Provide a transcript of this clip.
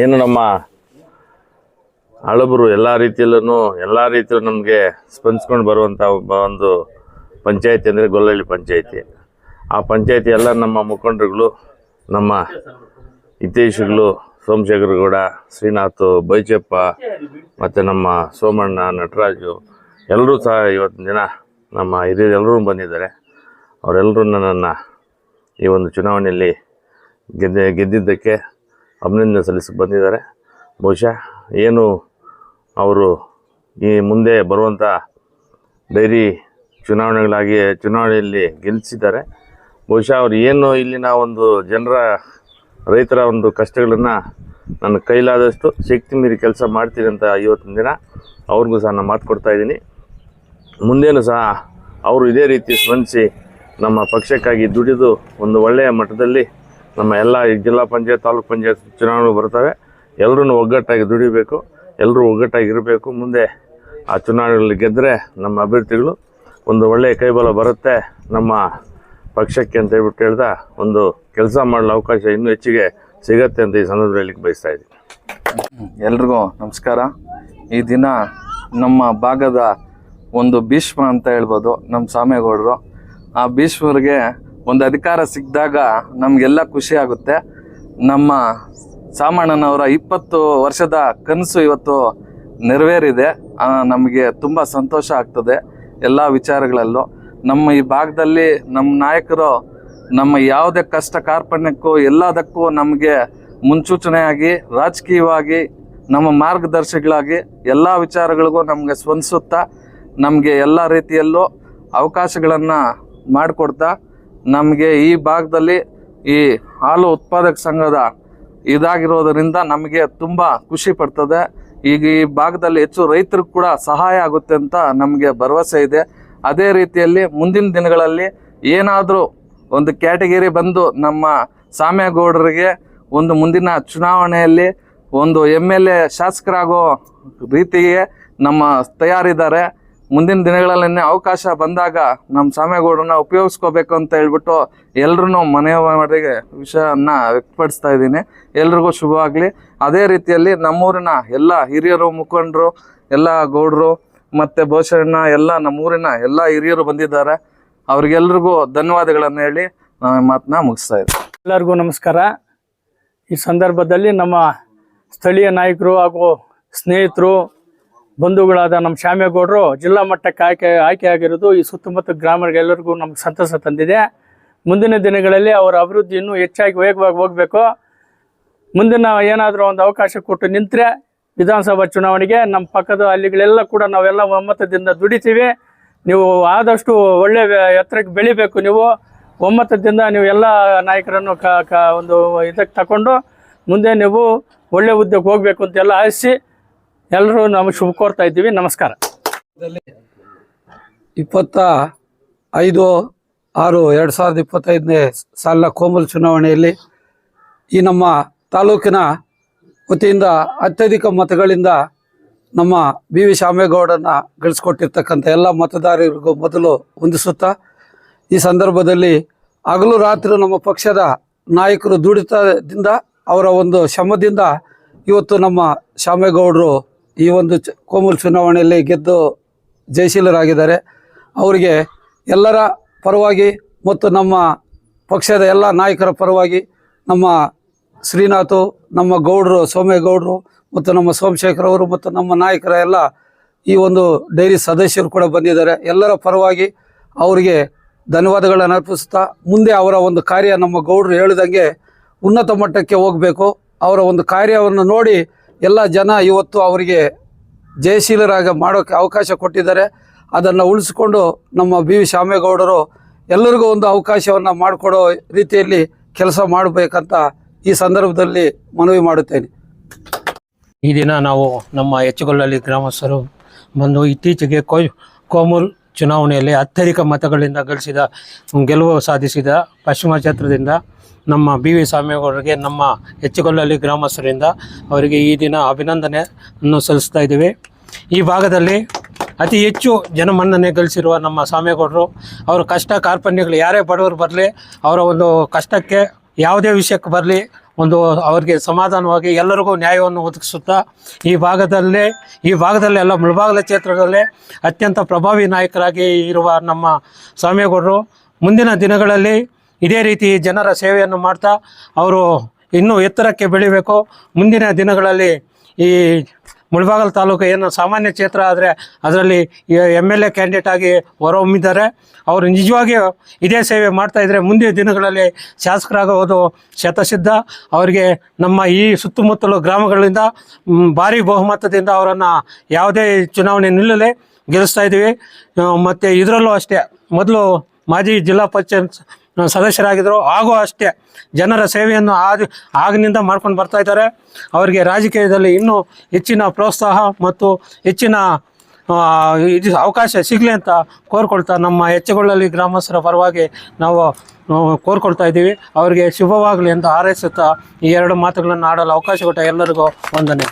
ಏನು ನಮ್ಮ ಹಳಬರು ಎಲ್ಲ ರೀತಿಯಲ್ಲೂ ಎಲ್ಲ ರೀತಿಯಲ್ಲೂ ನಮಗೆ ಸ್ಪಂದಿಸ್ಕೊಂಡು ಬರುವಂಥ ಒಬ್ಬ ಒಂದು ಪಂಚಾಯತಿ ಅಂದರೆ ಗೊಲ್ಲಹಳ್ಳಿ ಪಂಚಾಯತಿ. ಆ ಪಂಚಾಯತಿ ಎಲ್ಲ ನಮ್ಮ ಮುಖಂಡರುಗಳು, ನಮ್ಮ ಹಿತೈಷಿಗಳು ಸೋಮಶೇಖರಗೌಡ, ಶ್ರೀನಾಥ್ ಬೈಚಪ್ಪ ಮತ್ತು ನಮ್ಮ ಸೋಮಣ್ಣ, ನಟರಾಜು ಎಲ್ಲರೂ ಸಹ ಇವತ್ತಿನ ದಿನ ನಮ್ಮ ಹಿರಿಯರು ಎಲ್ಲರೂ ಬಂದಿದ್ದಾರೆ. ಅವರೆಲ್ಲರೂ ನನ್ನನ್ನು ಈ ಒಂದು ಚುನಾವಣೆಯಲ್ಲಿ ಗೆದ್ದ, ಗೆದ್ದಿದ್ದಕ್ಕೆ ಅಭಿನಂದನೆ ಸಲ್ಲಿಸಕ್ಕೆ ಬಂದಿದ್ದಾರೆ. ಬಹುಶಃ ಏನು ಅವರು ಈ ಮುಂದೆ ಬರುವಂಥ ಡೈರಿ ಚುನಾವಣೆಗಳಾಗಿ ಚುನಾವಣೆಯಲ್ಲಿ ಗೆಲ್ಲಿಸಿದ್ದಾರೆ ಬಹುಶಃ ಅವರು ಏನು ಇಲ್ಲಿನ ಒಂದು ಜನರ, ರೈತರ ಒಂದು ಕಷ್ಟಗಳನ್ನು ನನ್ನ ಕೈಲಾದಷ್ಟು ಶಕ್ತಿ ಮೀರಿ ಕೆಲಸ ಮಾಡ್ತೀನಿ ಅಂತ ಇವತ್ತಿನ ದಿನ ಅವ್ರಿಗೂ ಸಹ ನಾನು ಮಾತು ಕೊಡ್ತಾ ಇದ್ದೀನಿ. ಮುಂದೇನು ಸಹ ಅವರು ಇದೇ ರೀತಿ ಸ್ಪಂದಿಸಿ ನಮ್ಮ ಪಕ್ಷಕ್ಕಾಗಿ ದುಡಿದು ಒಂದು ಒಳ್ಳೆಯ ಮಟ್ಟದಲ್ಲಿ ನಮ್ಮ ಎಲ್ಲ ಜಿಲ್ಲಾ ಪಂಚಾಯತ್, ತಾಲೂಕು ಪಂಚಾಯತ್ ಚುನಾವಣೆ ಬರ್ತವೆ. ಎಲ್ಲರೂ ಒಗ್ಗಟ್ಟಾಗಿ ದುಡಿಬೇಕು ಎಲ್ಲರೂ ಒಗ್ಗಟ್ಟಾಗಿ ಇರಬೇಕು. ಮುಂದೆ ಆ ಚುನಾವಣೆಗಳಲ್ಲಿ ಗೆದ್ದರೆ ನಮ್ಮ ಅಭ್ಯರ್ಥಿಗಳು ಒಂದು ಒಳ್ಳೆಯ ಕೈಬಲ ಬರುತ್ತೆ. ನಮ್ಮ ಪಕ್ಷಕ್ಕೆ ಅಂತ ಹೇಳ್ಬಿಟ್ಟು ಹೇಳ್ದ ಒಂದು ಕೆಲಸ ಮಾಡಲು ಅವಕಾಶ ಇನ್ನೂ ಹೆಚ್ಚಿಗೆ ಸಿಗತ್ತೆ ಅಂತ ಈ ಸಂದರ್ಭದಲ್ಲಿ ಬಯಸ್ತಾ ಇದ್ದೀನಿ. ಎಲ್ರಿಗೂ ನಮಸ್ಕಾರ. ಈ ದಿನ ನಮ್ಮ ಭಾಗದ ಒಂದು ಭೀಷ್ಮ ಅಂತ ಹೇಳ್ಬೋದು, ನಮ್ಮ ಸಾಮೇಗೌಡರು ಆ ಭೀಷ್ಮರಿಗೆ ಒಂದು ಅಧಿಕಾರ ಸಿಕ್ಕಿದಾಗ ನಮಗೆಲ್ಲ ಖುಷಿ ಆಗುತ್ತೆ. ನಮ್ಮ ಸಾಮಣ್ಣನವರ ಇಪ್ಪತ್ತು ವರ್ಷದ ಕನಸು ಇವತ್ತು ನೆರವೇರಿದೆ. ನಮಗೆ ತುಂಬ ಸಂತೋಷ ಆಗ್ತದೆ ಎಲ್ಲ ವಿಚಾರಗಳಲ್ಲೂ. ನಮ್ಮ ಈ ಭಾಗದಲ್ಲಿ ನಮ್ಮ ನಾಯಕರು ನಮ್ಮ ಯಾವುದೇ ಕಷ್ಟ ಕಾರ್ಪಣ್ಯಕ್ಕೂ ಎಲ್ಲದಕ್ಕೂ ನಮಗೆ ಮುನ್ಸೂಚನೆಯಾಗಿ, ರಾಜಕೀಯವಾಗಿ, ನಮ್ಮ ಮಾರ್ಗದರ್ಶಿಗಳಾಗಿ ಎಲ್ಲ ವಿಚಾರಗಳಿಗೂ ನಮಗೆ ಸ್ಪಂದಿಸುತ್ತಾ, ನಮಗೆ ಎಲ್ಲ ರೀತಿಯಲ್ಲೂ ಅವಕಾಶಗಳನ್ನು ಮಾಡಿಕೊಡ್ತಾ ನಮಗೆ ಈ ಭಾಗದಲ್ಲಿ ಈ ಹಾಲು ಉತ್ಪಾದಕ ಸಂಘದ ಇದಾಗಿರೋದರಿಂದ ನಮಗೆ ತುಂಬ ಖುಷಿ ಪಡ್ತದೆ. ಈಗ ಈ ಭಾಗದಲ್ಲಿ ಹೆಚ್ಚು ರೈತರಿಗೆ ಕೂಡ ಸಹಾಯ ಆಗುತ್ತೆ ಅಂತ ನಮಗೆ ಭರವಸೆ ಇದೆ. ಅದೇ ರೀತಿಯಲ್ಲಿ ಮುಂದಿನ ದಿನಗಳಲ್ಲಿ ಏನಾದರೂ ಒಂದು ಕ್ಯಾಟಗಿರಿ ಬಂದು ನಮ್ಮ ಸಾಮ್ಯಗೌಡರಿಗೆ ಒಂದು ಮುಂದಿನ ಚುನಾವಣೆಯಲ್ಲಿ ಒಂದು ಎಂ ಎಲ್ ಎ ಶಾಸಕರಾಗೋ ರೀತಿಗೆ ನಮ್ಮ ತಯಾರಿದ್ದಾರೆ. ಮುಂದಿನ ದಿನಗಳಲ್ಲಿ ಅವಕಾಶ ಬಂದಾಗ ನಮ್ಮ ಸಾಮೇಗೌಡರನ್ನ ಉಪಯೋಗಿಸ್ಕೋಬೇಕು ಅಂತ ಹೇಳ್ಬಿಟ್ಟು ಎಲ್ರೂ ಮನೆಯವರಿಗೆ ವಿಷಯನ ವ್ಯಕ್ತಪಡಿಸ್ತಾ ಇದ್ದೀನಿ. ಎಲ್ರಿಗೂ ಶುಭವಾಗಲಿ. ಅದೇ ರೀತಿಯಲ್ಲಿ ನಮ್ಮೂರಿನ ಎಲ್ಲ ಹಿರಿಯರು, ಮುಖಂಡರು, ಎಲ್ಲ ಗೌಡರು ಮತ್ತು ಬಹುಶಃ ಎಲ್ಲ ನಮ್ಮೂರಿನ ಎಲ್ಲ ಹಿರಿಯರು ಬಂದಿದ್ದಾರೆ. ಅವ್ರಿಗೆಲ್ರಿಗೂ ಧನ್ಯವಾದಗಳನ್ನು ಹೇಳಿ ನಾನು ಮಾತನ್ನ ಮುಗಿಸ್ತಾ ಇದ್ದೀನಿ. ಎಲ್ಲರಿಗೂ ನಮಸ್ಕಾರ. ಈ ಸಂದರ್ಭದಲ್ಲಿ ನಮ್ಮ ಸ್ಥಳೀಯ ನಾಯಕರು ಹಾಗೂ ಸ್ನೇಹಿತರು ಬಂಧುಗಳಾದ ನಮ್ಮ ಶ್ಯಾಮೇಗೌಡರು ಜಿಲ್ಲಾ ಮಟ್ಟಕ್ಕೆ ಆಯ್ಕೆ ಆಯ್ಕೆಯಾಗಿರೋದು ಈ ಸುತ್ತಮುತ್ತ ಗ್ರಾಮಗಳಿಗೆಲ್ಲರಿಗೂ ನಮ್ಗೆ ಸಂತಸ ತಂದಿದೆ. ಮುಂದಿನ ದಿನಗಳಲ್ಲಿ ಅವರ ಅಭಿವೃದ್ಧಿ ಇನ್ನೂ ಹೆಚ್ಚಾಗಿ ವೇಗವಾಗಿ ಹೋಗಬೇಕು. ಮುಂದಿನ ಏನಾದರೂ ಒಂದು ಅವಕಾಶ ಕೊಟ್ಟು ನಿಂತರೆ ವಿಧಾನಸಭಾ ಚುನಾವಣೆಗೆ ನಮ್ಮ ಪಕ್ಕದ ಹಳ್ಳಿಗಳೆಲ್ಲ ಕೂಡ ನಾವೆಲ್ಲ ಒಮ್ಮತದಿಂದ ದುಡಿತೀವಿ. ನೀವು ಆದಷ್ಟು ಒಳ್ಳೆ ಎತ್ತರಕ್ಕೆ ಬೆಳಿಬೇಕು ನೀವು. ಒಮ್ಮತದಿಂದ ನೀವು ಎಲ್ಲ ನಾಯಕರನ್ನು ಕ ಒಂದು ಇದಕ್ಕೆ ತಗೊಂಡು ಮುಂದೆ ನೀವು ಒಳ್ಳೆ ಹುದ್ದೆಗೆ ಹೋಗಬೇಕು ಅಂತೆಲ್ಲ ಆಶಿಸಿ ಎಲ್ಲರೂ ನಮಗೆ ಶುಭ ಕೋರ್ತಾ ಇದ್ದೀವಿ. ನಮಸ್ಕಾರ. ಇಪ್ಪತ್ತ ಐದು ಆರು ಎರಡು ಸಾವಿರದ ಇಪ್ಪತ್ತೈದನೇ ಸಾಲಿನ ಕೋಮಲ್ ಚುನಾವಣೆಯಲ್ಲಿ ಈ ನಮ್ಮ ತಾಲೂಕಿನ ವತಿಯಿಂದ ಅತ್ಯಧಿಕ ಮತಗಳಿಂದ ನಮ್ಮ ಬಿ ವಿ ಶಾಮೇಗೌಡರನ್ನ ಗಳಿಸ್ಕೊಟ್ಟಿರ್ತಕ್ಕಂಥ ಎಲ್ಲ ಮತದಾರರಿಗೂ ಮೊದಲು ಹೊಂದಿಸುತ್ತಾ ಈ ಸಂದರ್ಭದಲ್ಲಿ ಹಗಲು ರಾತ್ರಿ ನಮ್ಮ ಪಕ್ಷದ ನಾಯಕರು ದುಡಿತದಿಂದ ಅವರ ಒಂದು ಶ್ರಮದಿಂದ ಇವತ್ತು ನಮ್ಮ ಶಾಮೇಗೌಡರು ಈ ಒಂದು ಕೋಮಲ್ ಚುನಾವಣೆಯಲ್ಲಿ ಗೆದ್ದು ಜಯಶೀಲರಾಗಿದ್ದಾರೆ. ಅವರಿಗೆ ಎಲ್ಲರ ಪರವಾಗಿ ಮತ್ತು ನಮ್ಮ ಪಕ್ಷದ ಎಲ್ಲ ನಾಯಕರ ಪರವಾಗಿ ನಮ್ಮ ಶ್ರೀನಾಥು, ನಮ್ಮ ಗೌಡರು, ಸೋಮೇಗೌಡರು ಮತ್ತು ನಮ್ಮ ಸೋಮಶೇಖರ್ ಅವರು ಮತ್ತು ನಮ್ಮ ನಾಯಕರ ಎಲ್ಲ ಈ ಒಂದು ಡೈರಿ ಸದಸ್ಯರು ಕೂಡ ಬಂದಿದ್ದಾರೆ. ಎಲ್ಲರ ಪರವಾಗಿ ಅವರಿಗೆ ಧನ್ಯವಾದಗಳನ್ನು ಅರ್ಪಿಸುತ್ತಾ ಮುಂದೆ ಅವರ ಒಂದು ಕಾರ್ಯ ನಮ್ಮ ಗೌಡರು ಹೇಳಿದಂಗೆ ಉನ್ನತ ಮಟ್ಟಕ್ಕೆ ಹೋಗಬೇಕು. ಅವರ ಒಂದು ಕಾರ್ಯವನ್ನು ನೋಡಿ ಎಲ್ಲ ಜನ ಇವತ್ತು ಅವರಿಗೆ ಜಯಶೀಲರಾಗ ಮಾಡೋಕ್ಕೆ ಅವಕಾಶ ಕೊಟ್ಟಿದ್ದಾರೆ. ಅದನ್ನು ಉಳಿಸ್ಕೊಂಡು ನಮ್ಮ ಬಿ ವಿ ಶಾಮೇಗೌಡರು ಎಲ್ಲರಿಗೂ ಒಂದು ಅವಕಾಶವನ್ನು ಮಾಡಿಕೊಡೋ ರೀತಿಯಲ್ಲಿ ಕೆಲಸ ಮಾಡಬೇಕಂತ ಈ ಸಂದರ್ಭದಲ್ಲಿ ಮನವಿ ಮಾಡುತ್ತೇನೆ. ಈ ದಿನ ನಾವು ನಮ್ಮ ಹೆಚ್ಚುಗೊಳ್ಳಲ್ಲಿ ಗ್ರಾಮಸ್ಥರು ಬಂದು ಇತ್ತೀಚೆಗೆ ಕೋಮುಲ್ ಚುನಾವಣೆಯಲ್ಲಿ ಅತ್ಯಧಿಕ ಮತಗಳಿಂದ ಗಳಿಸಿದ, ಗೆಲುವು ಸಾಧಿಸಿದ ಪಶ್ಚಿಮ ಕ್ಷೇತ್ರದಿಂದ ನಮ್ಮ ಬಿ ವಿ ಸ್ವಾಮಿಯವರಿಗೆ ನಮ್ಮ ಹೆಚ್ಚುಗೊಳ್ಳಲಿ ಗ್ರಾಮಸ್ಥರಿಂದ ಅವರಿಗೆ ಈ ದಿನ ಅಭಿನಂದನೆಯನ್ನು ಸಲ್ಲಿಸ್ತಾ ಇದ್ದೀವಿ. ಈ ಭಾಗದಲ್ಲಿ ಅತಿ ಹೆಚ್ಚು ಜನಮನ್ನಣೆ ಗಳಿಸಿರುವ ನಮ್ಮ ಸ್ವಾಮಿಗೌಡರು, ಅವರ ಕಷ್ಟ ಕಾರ್ಪಣ್ಯಗಳು ಯಾರೇ ಬಡವರು ಬರಲಿ, ಅವರ ಒಂದು ಕಷ್ಟಕ್ಕೆ ಯಾವುದೇ ವಿಷಯಕ್ಕೆ ಬರಲಿ ಒಂದು ಅವರಿಗೆ ಸಮಾಧಾನವಾಗಿ ಎಲ್ಲರಿಗೂ ನ್ಯಾಯವನ್ನು ಒದಗಿಸುತ್ತಾ ಈ ಭಾಗದಲ್ಲೇ ಈ ಭಾಗದಲ್ಲೇ ಎಲ್ಲ ಮುಳಬಾಗಲ ಕ್ಷೇತ್ರದಲ್ಲೇ ಅತ್ಯಂತ ಪ್ರಭಾವಿ ನಾಯಕರಾಗಿ ಇರುವ ನಮ್ಮ ಸ್ವಾಮಿಗೌಡರು ಮುಂದಿನ ದಿನಗಳಲ್ಲಿ ಇದೇ ರೀತಿ ಜನರ ಸೇವೆಯನ್ನು ಮಾಡ್ತಾ, ಅವರು ಇನ್ನೂ ಎತ್ತರಕ್ಕೆ ಬೆಳಿಬೇಕು. ಮುಂದಿನ ದಿನಗಳಲ್ಲಿ ಈ ಮುಳಬಾಗಲ್ ತಾಲೂಕು ಏನು ಸಾಮಾನ್ಯ ಕ್ಷೇತ್ರ ಆದರೆ ಅದರಲ್ಲಿ ಎಂ ಎಲ್ ಎ ಕ್ಯಾಂಡಿಡೇಟ್ ಆಗಿ ಹೊರಹೊಮ್ಮಿದ್ದಾರೆ. ಅವರು ನಿಜವಾಗಿಯೂ ಇದೇ ಸೇವೆ ಮಾಡ್ತಾ ಇದ್ದರೆ ಮುಂದಿನ ದಿನಗಳಲ್ಲಿ ಶಾಸಕರಾಗೋದು ಶತಸಿದ್ಧ. ಅವರಿಗೆ ನಮ್ಮ ಈ ಸುತ್ತಮುತ್ತಲು ಗ್ರಾಮಗಳಿಂದ ಭಾರಿ ಬಹುಮತದಿಂದ ಅವರನ್ನು ಯಾವುದೇ ಚುನಾವಣೆ ನಿಲ್ಲದೆ ಗೆಲ್ಲಿಸ್ತಾ ಇದ್ದೀವಿ. ಮತ್ತು ಇದರಲ್ಲೂ ಅಷ್ಟೇ. ಮೊದಲು ಮಾಜಿ ಜಿಲ್ಲಾ ಪಂಚಾಯತ್ ಸದಸ್ಯರಾಗಿದ್ದರು ಹಾಗೂ ಅಷ್ಟೇ ಜನರ ಸೇವೆಯನ್ನು ಆದ, ಆಗಿನಿಂದ ಮಾಡ್ಕೊಂಡು ಬರ್ತಾ ಇದ್ದಾರೆ. ಅವರಿಗೆ ರಾಜಕೀಯದಲ್ಲಿ ಇನ್ನೂ ಹೆಚ್ಚಿನ ಪ್ರೋತ್ಸಾಹ ಮತ್ತು ಹೆಚ್ಚಿನ ಇದು ಅವಕಾಶ ಸಿಗಲಿ ಅಂತ ಕೋರ್ಕೊಳ್ತಾ ನಮ್ಮ ಹೆಚ್ಚಗೊಳ್ಳಲಿ ಗ್ರಾಮಸ್ಥರ ಪರವಾಗಿ ನಾವು ಕೋರ್ಕೊಳ್ತಾ ಇದ್ದೀವಿ. ಅವರಿಗೆ ಶುಭವಾಗಲಿ ಅಂತ ಹಾರೈಸುತ್ತಾ ಈ ಎರಡು ಮಾತುಗಳನ್ನು ಆಡಲು ಅವಕಾಶ ಕೊಟ್ಟ ಎಲ್ಲರಿಗೂ ವಂದನೆ.